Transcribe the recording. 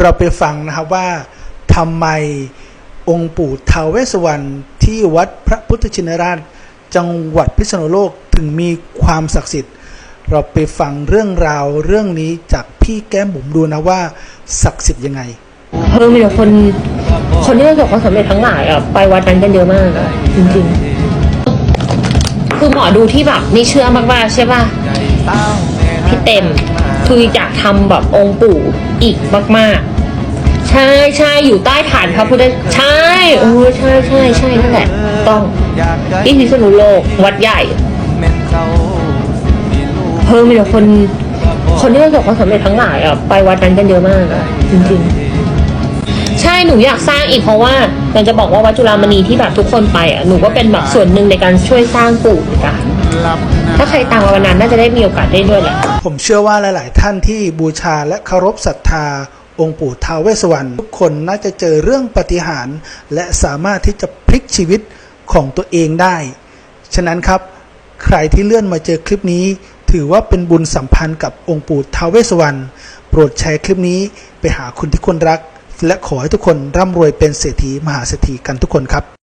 เราไปฟังนะครับว่าทำไมองค์ปู่ท้าวเวสสวรรณที่วัดพระพุทธชินราช จังหวัดพิษณุโลกถึงมีความศักดิ์สิทธิ์ เราไปฟังเรื่องราวเรื่องนี้จากพี่แก้มบุ๋มดูนะว่าศักดิ์สิทธิ์ยังไงเพิ่มมีแต่คน คนที่ประสบความสำเร็จทั้งหลายอะไปวัดนั้นกันเยอะมากอะจริงๆ คือหมอดูที่แบบไม่เชื่อมากๆใช่ป่ะพี่เต็ม คืออยากทำแบบองค์ปู่อีกมากๆ ใช่ใช่อยู่ใต้ฐานพระพุทธใช่โอ้ใช่ใช่ใช่นั่นแหละ ต้องที่พิษณุโลกวัดใหญ่เพิ่มมีแต่คน คนที่ประสบความสำเร็จทั้งหลายอะไปวัดนั้นกันเยอะมากอะจริง ๆ ใช่หนูอยากสร้างอีกเพราะว่ามันจะบอกว่าวัดจุฬามณีที่แบบทุกคนไปอะหนูก็เป็นแบบส่วนหนึ่งในการช่วยสร้างปู่กันถ้าใครตามมาวันนั้นน่าจะได้มีโอกาสได้ด้วยแหละผมเชื่อว่าหลาย ๆ ท่านที่บูชาและเคารพศรัทธา องค์ปู่ท้าวเวสวรรณทุกคนน่าจะเจอเรื่องปฏิหาร และสามารถที่จะพลิกชีวิตของตัวเองได้ ฉะนั้นครับ ใครที่เลื่อนมาเจอคลิปนี้ ถือว่าเป็นบุญสัมพันธ์กับองค์ปู่ท้าวเวสสวรรณโปรดแชร์คลิปนี้ไปหาคนที่คนรัก และขอให้ทุกคนร่ำรวยเป็นเศรษฐีมหาเศรษฐีกันทุกคนครับ